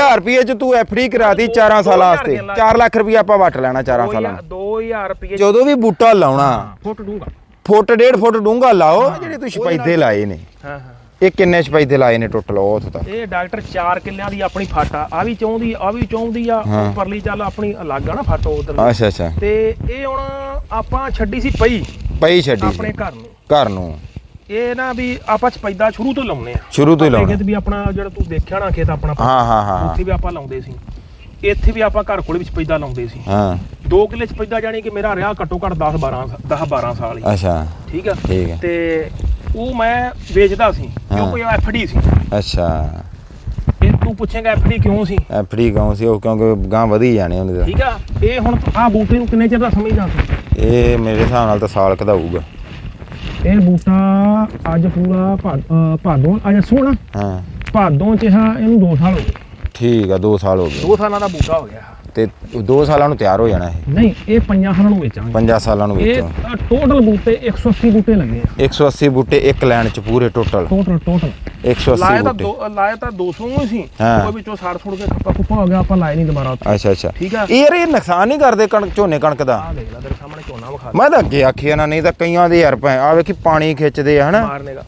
2000 ਰੁਪਏ ਚ ਤੂੰ ਐਫਡੀ ਕਰਾਤੀ 4 ਸਾਲਾਂ ਵਾਸਤੇ। 4 ਲੱਖ ਰੁਪਏ ਆਪਾਂ ਵਟ ਲੈਣਾ 4 ਸਾਲਾਂ। ਨੂੰ 2000 ਰੁਪਏ ਜਦੋਂ ਵੀ ਬੂਟਾ ਲਾਉਣਾ ਫੁੱਟ ਦੂੰਗਾ ਫੁੱਟ ਡੇਢ ਫੁੱਟ ਡੂੰਘਾ ਲਾਓ ਜਿਹੜੇ ਤੂੰ ਸਪੈਦੇ ਲਾਏ ਨੇ। ਹਾਂ ਹਾਂ। ਇਹ ਕਿੰਨੇ ਸਪੈਦੇ ਲਾਏ ਨੇ ਟੋਟਲ ਉਹ ਉੱਥੇ ਤੱਕ ਇਹ ਡਾਕਟਰ 4 ਕਿੱਲਿਆਂ ਦੀ ਆਪਣੀ ਫੱਟ ਆ ਆ ਵੀ ਚਾਹੁੰਦੀ ਆ ਵੀ ਚਾਹੁੰਦੀ ਆ। ਉੱਪਰਲੀ ਚੱਲ ਆਪਣੀ ਅਲੱਗ ਆ ਨਾ ਫੱਟ ਉਧਰ ਅੱਛਾ ਅੱਛਾ। ਤੇ ਇਹ ਹੁਣ ਆਪਾਂ ਛੱਡੀ ਸੀ ਪਈ। ਪਈ ਛੱਡੀ ਆਪਣੇ ਘਰ ਨੂੰ। ਘਰ ਨੂੰ। ਇਹ ਨਾ ਵੀ ਆਪਾਂ ਸਪੈਦਾ ਸ਼ੁਰੂ ਤੋਂ ਲਾਉਨੇ ਆ ਸ਼ੁਰੂ ਤੋਂ ਹੀ ਲਾਉਣਾ ਖੇਤ ਵੀ ਆਪਣਾ ਜਿਹੜਾ ਤੂੰ ਦੇਖਿਆ ਨਾ ਖੇਤ ਆਪਣਾ ਹਾਂ ਹਾਂ ਹਾਂ ਉੱਥੇ ਵੀ ਆਪਾਂ ਲਾਉਂਦੇ ਸੀ। ਇੱਥੇ ਵੀ ਆਪਾਂ ਘਰ ਕੋਲੇ ਵਿੱਚ ਸਪੈਦਾ ਲਾਉਂਦੇ ਸੀ। ਹਾਂ। 2 ਕਿੱਲੇ ਸਪੈਦਾ ਜਾਣੀ ਕਿ ਮੇਰਾ ਰਿਹਾ ਘੱਟੋ ਘੱਟ 10 12 10 12 ਸਾਲ ਹੀ। ਅੱਛਾ। ਠੀਕ ਆ? ਠੀਕ ਹੈ ਤੇ ਉਹ ਮੈਂ ਵੇਚਦਾ ਸੀ ਕਿਉਂਕਿ ਐਫਡੀ ਸੀ। ਅੱਛਾ। ਇਹ ਤੂੰ ਪੁੱਛੇਗਾ ਐਫਡੀ ਕਿਉਂ ਸੀ? ਐਫਡੀ ਕੌਣ ਸੀ? ਉਹ ਕਿਉਂਕਿ ਗਾਂ ਵਧੀ ਜਾਣੇ ਉਹਨੇ ਦਾ ਠੀਕ ਆ? ਇਹ ਹੁਣ ਆ ਬੂਟੇ ਨੂੰ ਕਿੰਨੇ ਚਿਰ ਦਾ ਸਮਝਦਾ ਤੂੰ? ਇਹ ਮੇਰੇ ਹਿਸਾਬ ਨਾਲ ਤਾਂ ਸਾਲ ਕਦਾ ਹੋਊਗਾ। ਇਹ ਬੂਟਾ ਅੱਜ ਪੂਰਾ ਭਾਦੋਂ ਅੱਜ ਸੋਹਣਾ। ਹਾਂ। ਭਾਦੋਂ ਚ ਆ ਇਹਨੂੰ 2 ਸਾਲ ਹੋ ਗਏ। ਠੀਕ ਆ 2 ਸਾਲ ਹੋ ਗਏ। 2 ਸਾਲਾਂ ਦਾ ਬੂਟਾ ਹੋ ਗਿਆ। ਤੇ 2 ਸਾਲਾਂ ਨੂੰ ਤਿਆਰ ਹੋ ਜਾਣਾ ਇਹ? ਨਹੀਂ ਇਹ ਪੰਜਾਂ ਸਾਲਾਂ ਨੂੰ ਵੇਚਾਂਗੇ। 50 ਸਾਲਾਂ ਨੂੰ ਇਹ ਵਿੱਚੋਂ ਟੋਟਲ ਬੂਟੇ 180 ਬੂਟੇ ਲੱਗੇ ਆ। 180 ਬੂਟੇ ਇੱਕ ਲਾਈਨ ਚ ਪੂਰੇ ਟੋਟਲ ਟੋਟਲ ਟੋਟਲ 180 ਲਾਇਆ ਤਾਂ ਦੋ ਲਾਇਆ ਤਾਂ 200 ਹੀ ਸੀ। ਹਾਂ। ਉਹ ਵਿੱਚੋਂ ਸਾੜ ਸੁੜ ਕੇ ਖੱਪਾ ਖੁੱਪਾ ਹੋ ਗਿਆ ਆਪਾਂ ਲਾਏ ਨਹੀਂ ਦੁਬਾਰਾ ਉੱਥੇ। ਅੱਛਾ ਅੱਛਾ। ਠੀਕ ਆ? ਇਹ ਯਾਰ ਇਹ ਨੁਕਸਾਨ ਨਹੀਂ ਕਰਦੇ ਕਣਕ ਝੋਨੇ ਕਣਕ ਦਾ? ਆ ਦੇਖ ਲੈ ਤੇਰੇ ਸਾਹਮਣੇ ਝੋਨਾ ਵਿਖਾ ਮੈਂ ਤਾਂ ਅੱਗੇ ਆਖਿਆ ਨਾ ਨਹੀਂ ਤਾਂ ਕਈਆਂ ਦੇ ਯਾਰ ਪੈ ਆ ਵੇਖੀ ਪਾਣੀ ਖਿੱਚਦੇ ਆ ਹਨਾ? ਮਾਰਨੇ ਦਾ।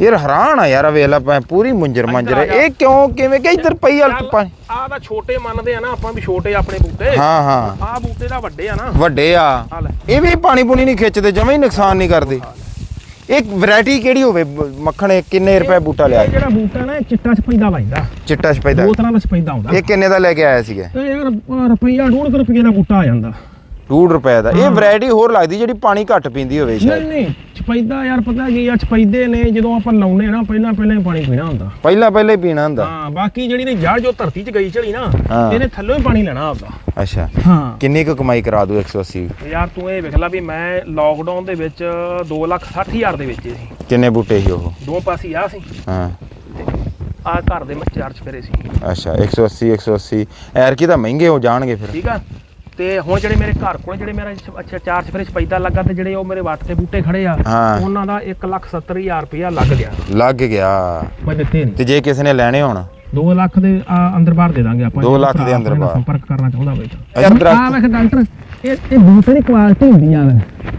ਯਾਰ ਹੈਰਾਨ ਆ ਯਾਰ ਆ ਵੇਖ ਲੈ ਪੈ ਪੂਰੀ ਮੁੰਜਰ ਮੰਜਰ ਆ ਜਾ। ਇਹ ਕਿਉਂ ਕਿਵੇਂ ਕਿ ਇੱਧਰ ਪਈ ਹਲ ਪਾਣੀ? ਆ ਤਾਂ ਛੋਟੇ ਮੰਨਦੇ ਆ ਨਾ ਆਪਾਂ ਵੀ ਛੋਟੇ ਆਪਣੇ ਬੂਟੇ। ਹਾਂ ਹਾਂ। ਆ ਬੂਟੇ ਦਾ ਵੱਡੇ ਆ ਨਾ। ਵੱਡੇ ਆ। ਇਹ ਵੀ ਪਾਣੀ ਪੂਣੀ ਨਹੀਂ ਖਿੱਚਦੇ ਜਮਾਂ ਹੀ ਨੁਕਸਾਨ ਨਹੀਂ ਕਰਦੇ। ਇੱਕ ਵੈਰਾਈਟੀ ਕਿਹੜੀ ਹੋਵੇ? ਬ- ਮੱਖਣ ਇਹ ਕਿੰਨੇ ਰੁਪਏ ਬੂਟਾ ਲਿਆ? ਇਹ ਜਿਹੜਾ ਬੂਟਾ ਨਾ ਇਹ ਚਿੱਟਾ ਸਪੈਦਾ ਵੱਜਦਾ। ਚਿੱਟਾ ਸਪੈਦਾ। ਦੋ ਤਰ੍ਹਾਂ ਦਾ ਸਪੈਦਾ ਹੁੰਦਾ। ਇਹ ਕਿੰਨੇ ਦਾ ਲੈ ਕੇ ਆਇਆ ਸੀਗਾ? ਇਹ ਯਾਰ ਰੁਪਈਆ ਡੂਢ ਕੁ ਰੁਪਈਏ ਦਾ ਬੂਟਾ ਆ ਜਾਂਦਾ। 2 ਰੁਪਏ ਦਾ। ਇਹ ਵੈਰਾਈਟੀ ਹੋਰ ਲੱਗਦੀ ਜਿਹੜੀ ਪਾਣੀ ਘੱਟ ਪੀਂਦੀ ਹੋਵੇ ਨਹੀਂ ਸ਼ਾਇਦ। ਨਹੀਂ ਸਪੈਦਾ ਯਾਰ ਪਤਾ ਕੀ ਆ ਸਪੈਦੇ ਨੇ ਜਦੋਂ ਆਪਾਂ ਲਾਉਨੇ ਨਾ ਪਹਿਲਾਂ ਪਹਿਲਾਂ ਹੀ ਪਾਣੀ ਪੀਣਾ ਹੁੰਦਾ। ਪਹਿਲਾਂ ਪਹਿਲਾਂ ਹੀ ਪੀਣਾ ਹੁੰਦਾ। ਹਾਂ ਬਾਕੀ ਜਿਹੜੀ ਨੇ ਜੜ ਜੋ ਧਰਤੀ 'ਚ ਗਈ ਚੜੀ ਨਾ ਹਾਂ। ਇਹਨੇ ਥੱਲੋਂ ਹੀ ਪਾਣੀ ਲੈਣਾ ਆਪਦਾ। ਅੱਛਾ। ਹਾਂ। ਕਿੰਨੀ ਕੁ ਕਮਾਈ ਕਰਾ ਦੂ 180 ਯਾਰ ਤੂੰ ਇਹ ਵੇਖ ਲੈ ਵੀ ਮੈਂ ਲੋਕਡਾਊਨ ਦੇ ਵਿੱਚ 2 ਲੱਖ 60 ਹਜ਼ਾਰ ਦੇ ਵੇਚੇ ਸੀ। ਕਿੰਨੇ ਬੂਟੇ ਸੀ ਉਹ? ਦੋ ਪਾਸੇ ਆ ਸੀ। ਹਾਂ। ਆ ਘਰ ਦੇ ਚਾਰ ਚਫੇਰੇ ਸੀ। ਅੱਛਾ 180 180 ਐਰ ਕੀ ਤਾਂ ਮਹਿੰਗੇ ਹੋ ਜਾਣਗੇ ਫਿਰ। ਠੀਕ ਆ? ਤੇ ਹੁਣ ਜਿਹੜੇ ਮੇਰੇ ਘਰ ਕੋਲ ਜਿਹੜੇ ਮੇਰਾ ਸ- ਅੱਛਾ ਚਾਰ ਚਫੇਰੇ ਸਪੈਦਾ ਲੱਗਾ ਤੇ ਜਿਹੜੇ ਉਹ ਮੇਰੇ ਵੱਟ ਤੇ ਬੂਟੇ ਖੜੇ ਆ ਹਾਂ। ਉਹਨਾਂ ਦਾ 1 ਲੱਖ 70 ਹਜ਼ਾਰ ਰੁਪਇਆ ਲੱਗ ਗਿਆ। ਲੱਗ ਗਿਆ। ਮੈਂ ਦਿੱਤੇ ਨਹੀਂ। ਤੇ ਜੇ ਕਿਸੇ ਨੇ ਲੈਣੇ ਹੋਣ? 2 ਲੱਖ ਦੇ ਆ, ਅੰਦਰ ਬਾਹਰ ਦੇ ਦਾਂਗੇ ਆਪਾਂ। ਦੋ ਜਿਹੜਾ ਲੱਖ ਦੇ ਭਰਾ ਅੰਦਰ ਆਪਣੇ ਨਾਲ ਬਾਹਰ। ਸੰਪਰਕ ਕਰਨਾ ਚਾਹੁੰਦਾ ਹੋਵੇ ਤਾਂ ਅੱਛਾ, ਦਰਖਤ- ਆ ਵੇਖ ਡਾਕਟਰ ਇਹ ਇਹ ਬੂਟੇ ਦੀ ਕੁਆਲਿਟੀ ਹੁੰਦੀ ਆ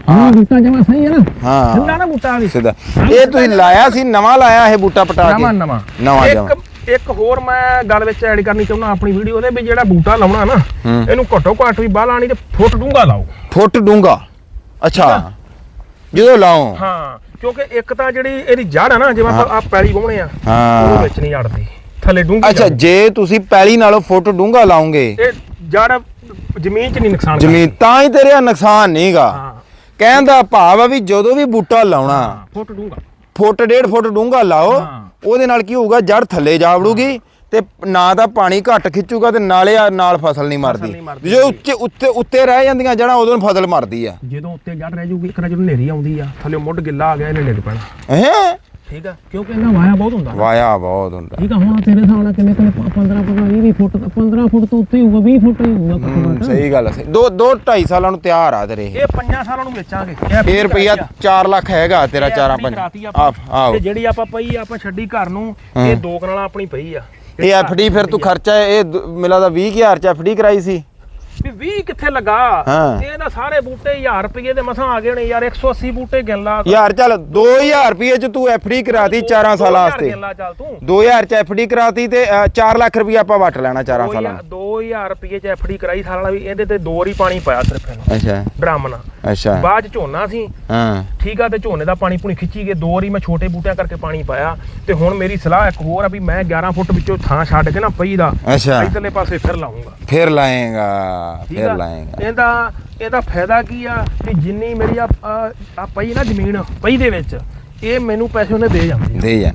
ਹਾਂ। ਬੂਟਾ ਜਮਾ ਸਹੀ ਹੈ ਨਾ। ਹਾਂ। ਠੰਡਾ ਨਾ ਬੂਟਾ ਵੀ। ਸਿੱਧਾ। ਇਹ ਤੁਸੀਂ ਲਾਇਆ ਸੀ ਨਵਾਂ ਲਾਇਆ ਇਹ ਬੂਟਾ ਪਟਾ ਨਵਾਂ ਕੇ? ਨਵਾਂ ਨਵਾਂ। ਜਮਾਂ। ਇੱਕ ਇੱਕ ਹੋਰ ਮੈਂ ਗੱਲ ਵਿੱਚ ਐਡ ਕਰਨੀ ਚਾਹੁੰਦਾ ਆਪਣੀ ਵੀਡੀਓ ਦੇ ਵੀ ਜਿਹੜਾ ਬੂਟਾ ਲਾਉਣਾ ਨਾ। ਇਹਨੂੰ ਘੱਟੋ ਘੱਟ ਵੀ ਬਾਹਲਾ ਨਹੀਂ ਤੇ ਫੁੱਟ ਡੂੰਗਾ ਲਾਓ। ਫੁੱਟ ਡੂੰਗਾ ਅੱਛਾ। ਜਦੋਂ ਲਾਓ। ਹਾਂ ਕਿਉਂਕਿ ਇੱਕ ਤਾਂ ਜਿਹੜੀ ਇਹਦੀ ਜੜ ਆ ਨਾ ਜਿਵੇਂ ਆਪਾਂ ਆ ਪੈਲੀ ਵਾਹੁਣੇ ਆ ਹਾਂ। ਉਹਦੇ ਵਿੱਚ ਨਹੀਂ ਅੜਦੀ। ਥੱਲੇ ਡੂੰਗੀ ਅੱਛਾ ਜੇ ਤੁਸੀਂ ਪੈਲੀ ਨਾਲੋਂ ਫੁੱਟ ਡੂੰਗਾ ਲਾਉਂਗੇ ਇਹ ਜੜ ਜ਼ਮੀਨ 'ਚ ਨਹੀਂ ਨੁਕਸਾਨ ਜ਼ਮੀਨ ਤਾਂ ਹੀ ਤੇਰੇ ਆ ਨੁਕਸਾਨ ਨਹੀਂਗਾ ਕਹਿਣ ਦਾ ਭਾਵ ਆ ਵੀ ਜਦੋਂ ਵੀ ਬੂਟਾ ਲਾਉਣਾ ਫੁੱਟ ਡੂੰਗਾ ਫੁੱਟ ਡੇਢ ਫੁੱਟ ਡੂੰਗਾ ਲਾਓ। ਉਹਦੇ ਨਾਲ ਕੀ ਹੋਊਗਾ ਜੜ ਥੱਲੇ ਜਾ ਵੜੂਗੀ ਤੇ ਨਾ ਤਾਂ ਪਾਣੀ ਘੱਟ ਖਿੱਚੂਗਾ ਤੇ ਨਾਲੇ ਆ ਨਾਲ ਫਸਲ ਨਹੀਂ ਮਰਦੀ। ਜੇ ਉੱਤੇ ਉੱਤੇ ਉੱਤੇ ਰਹਿ ਜਾਂਦੀਆਂ ਜੜਾਂ ਉਦੋਂ ਫਸਲ ਮਰਦੀ ਆ। ਜਦੋਂ ਉੱਤੇ ਜੜ ਰਹਿ ਜੂਗੀ ਇੱਕ ਵਾਰ ਜਦੋਂ ਹਨੇਰੀ ਆਉਂਦੀ ਆ ਥੱਲੇ ਮੁੱਢ ਗਿੱਲਾ ਆ ਗਿਆ ਇਹਨੇ ਡਿੱਗ ਪੈਣਾ। ਹੈ? ਠੀਕ ਆ? ਕਿਉਂਕਿ ਇਹਨਾਂ ਵਾਇਆ ਬਹੁਤ ਹੁੰਦਾ। ਵਾਇਆ ਬਹੁਤ ਹੁੰਦਾ। ਠੀਕ ਆ ਹੁਣ ਤੇਰੇ ਹਿਸਾਬ ਨਾਲ ਕਿੰਨੇ ਕਿੰਨੇ 15 15 20 20 ਫੁੱਟ 15 ਫੁੱਟ ਤੋਂ ਉੱਤੇ ਹੋਊਗਾ 20 ਫੁੱਟ ਹੀ ਹੋਊਗਾ ਘੱਟੋ ਸਹੀ ਗੱਲ ਹੈ ਦੋ ਦੋ 2.5 ਸਾਲਾਂ ਨੂੰ ਤਿਆਰ ਆ ਤੇਰੇ ਇਹ। 5 ਸਾਲਾਂ ਨੂੰ ਵੇਚਾਂਗੇ। ਇਹ ਰੁਪਈਆ 4 ਲੱਖ ਹੈਗਾ ਤੇਰਾ ਚਾਰਾਂ ਪੰਜ। ਆ ਆਓ ਤੇ ਜਿਹੜੀ ਆਪਾਂ ਪਈ ਆਪਾਂ ਛੱਡੀ ਘਰ ਨੂੰ। ਇਹ ਦੋ ਕਨਾਲਾਂ ਆਪਣੀ ਪਈ ਆ। ਇਹ ਐਫਡੀ ਫਿਰ ਤੂੰ ਖਰਚਾ ਇਹ ਮਿਲਾ ਦਾ 20000 ਚ ਐਫਡੀ ਕਰਾਈ ਸੀ। ਵੀ 20 ਕਿੱਥੇ ਲੱਗਾ? ਹਾਂ। ਇਹ ਨਾ ਸਾਰੇ ਬੂਟੇ 1000 ਰੁਪਏ ਦੇ ਮਸਾਂ ਆ ਗਏ ਨੇ ਯਾਰ 180 ਬੂਟੇ ਗਿਣ ਲਾ। ਯਾਰ ਚੱਲ 2000 ਰੁਪਏ ਚ ਤੂੰ ਐਫਡੀ ਕਰਾਤੀ 4 ਸਾਲਾਂ ਵਾਸਤੇ। ਗਿਣ ਲਾ ਚੱਲ ਤੂੰ। 2000 ਚ ਐਫਡੀ ਕਰਾਤੀ ਤੇ 4 ਲੱਖ ਰੁਪਏ ਆਪਾਂ ਵਟ ਲੈਣਾ 4 ਸਾਲਾਂ ਨੂੰ 2000 ਰੁਪਏ ਚ ਐਫਡੀ ਕਰਾਈ ਸਾਲ ਵਾਲਾ ਵੀ ਇਹਦੇ ਤੇ ਦੋ ਵਾਰੀ ਪਾਣੀ ਪਾਇਆ ਸਿਰਫ ਇਹਨੂੰ। ਅੱਛਾ। ਡਰਮ ਨਾਲ। ਅੱਛਾ। ਬਾਅਦ ਚ ਝੋਨਾ ਸੀ। ਹਾਂ। ਠੀਕ ਆ ਤੇ ਝੋਨੇ ਦਾ ਪਾਣੀ ਪੁਣੀ ਖਿੱਚੀ ਗਏ ਦੋ ਵਾਰੀ ਮੈਂ ਛੋਟੇ ਬੂਟਿਆਂ ਕਰਕੇ ਪਾਣੀ ਪਾਇਆ। ਤੇ ਹੁਣ ਮੇਰੀ ਸਲਾਹ ਇੱਕ ਹੋਰ ਆ ਵੀ ਮੈਂ 11 ਫੁੱਟ ਵਿੱਚੋਂ ਥਾਂ ਛੱਡ ਕੇ ਨਾ ਪਈ ਦਾ ਅੱਛਾ। ਇਧਰਲੇ ਪਾਸੇ ਫਿਰ ਲਾਉਂਗਾ। ਫਿਰ ਲਾਏਗਾ। ਠੀਕ ਫਿਰ ਆ ਲਾਏਗਾ ਇਹਦਾ ਇਹਦਾ ਫਾਇਦਾ ਕੀ ਆ ਕਿ ਜਿੰਨੀ ਮੇਰੀ ਆ ਆ- ਆ ਪਈ ਨਾ ਜ਼ਮੀਨ ਪਈ ਦੇ ਵਿੱਚ ਇਹ ਮੈਨੂੰ ਪੈਸੇ ਉਹਨੇ ਦੇ ਜਾਂਦੇ ਆ। ਦੇ ਜਾ